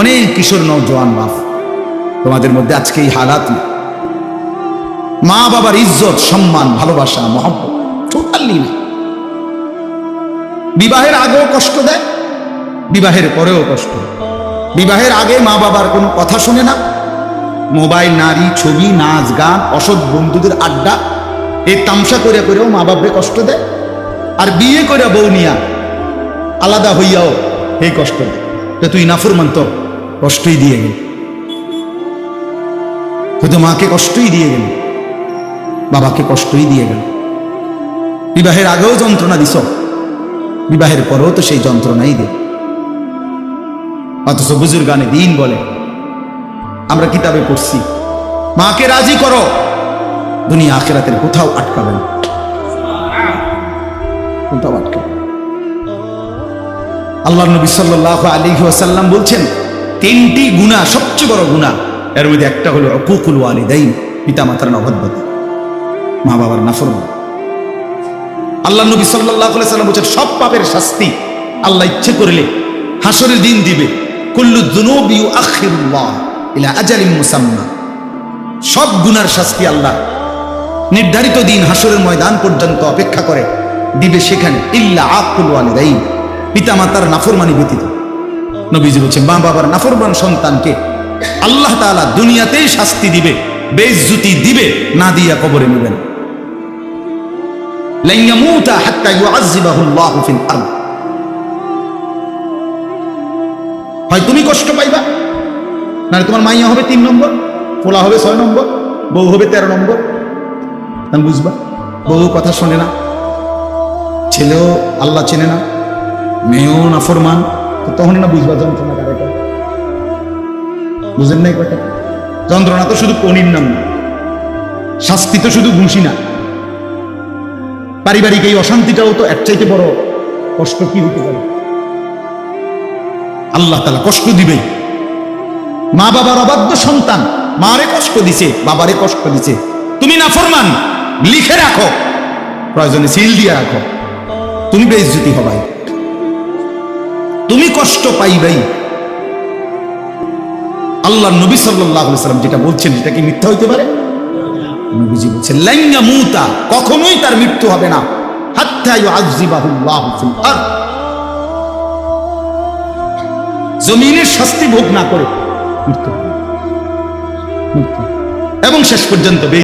অনেক কিশোর নৌজওয়ান বাপ। তোমাদের মধ্যে আজকে এই হালাত মা বাবার ইজ্জত, সম্মান, ভালোবাসা, মহব্বত টোটালি নেই। বিবাহের আগেও কষ্ট দেয়, বিবাহের পরেও কষ্ট বিবাহের আগে মা বাবার কোনো কথা শুনে না। মোবাইল, নারী, ছবি, নাচ, গান, অসৎ বন্ধুদের আড্ডা এই তামসা করে করেও মা বাপরে কষ্ট দেয়। আর বিয়ে করে বউ নিয়া আলাদা হইয়াও এই কষ্ট দেয়। তুই নাফরমান তো কষ্টই দিয়ে গেল। তুই তো মাকে কষ্টই দিয়ে গেল, বাবাকে কষ্টই দিয়ে গেল। বিবাহের আগেও যন্ত্রণা দিছ বিবাহের পরেও তো সেই যন্ত্রণাই দে। অথচ বুজুর গানে দিন বলে, আমরা কিতাবে পড়ছি, মাকে রাজি করো, দুনিয়া আখেরাতের কোথাও আটকাবে না। কোথাও আটকাবে। আল্লাহ নবী সাল্লাহ আলী ওয়াসাল্লাম বলছেন তিনটি গুণা, সবচেয়ে বড় গুণা। এর মধ্যে একটা হলো অকুকুল ওয়ালিদাইন পিতা মাতার অভদ্রতা মা বাবার নাফরমান। আল্লাহ নবী সাল্লাহ সাল্লাম বলছেন, সব পাপের শাস্তি আল্লাহ ইচ্ছে করলে হাসরের দিন দিবে। কুল্লু দুনুবি আখিরুল্লাহ ইলা আজালিম মুসাম্মা। সব গুনার শাস্তি আল্লাহ নির্ধারিত দিন হাসরের ময়দান পর্যন্ত অপেক্ষা করে দিবে সেখানে, ইল্লা আকুল ওয়ালিদাইন পিতা মাতার নাফরমানি ব্যতীত। নবীজি বলছে মা বাবার নাফরবান সন্তানকে আল্লাহ তালা দুনিয়াতেই শাস্তি দিবে বেজ্জুতি দিবে, না দিয়া কবরে নেবেন। হয় তুমি কষ্ট পাইবা? না তোমার মাইয়া হবে তিন নম্বর, পোলা হবে ছয় নম্বর, বউ হবে তেরো নম্বর। বুঝবা, বউ কথা শোনে না, ছেলেও আল্লাহ চেনে না, মেয়েও নাফরমান ফরমান তো তখন না বুঝবা যন্ত্রণা কারে বুঝেন নাই কথা যন্ত্রণা তো শুধু কনির নাম না। শাস্তি তো শুধু ঘুষি না। পারিবারিক এই অশান্তিটাও তো এক চাইতে বড় কষ্ট কি হতে পারে? আল্লাহ তালা কষ্ট দিবে। মা বাবার অবাধ্য সন্তান, মারে কষ্ট দিছে, বাবারে কষ্ট দিছে। তুমি না ফরমান লিখে রাখো। প্রয়োজনে সিল দিয়ে রাখো। তুমি বেইজ্জতি হবাই। তুমি কষ্ট পাইবাই। আল্লাহ নবী সাল্লাম যেটা বলছেন সেটা কি মিথ্যা হইতে পারে? নবীজি বলছেন, লাইঙ্গা মুতা, কখনোই তার মৃত্যু হবে না। জমিনের শাস্তি ভোগ না করে এবং শেষ পর্যন্ত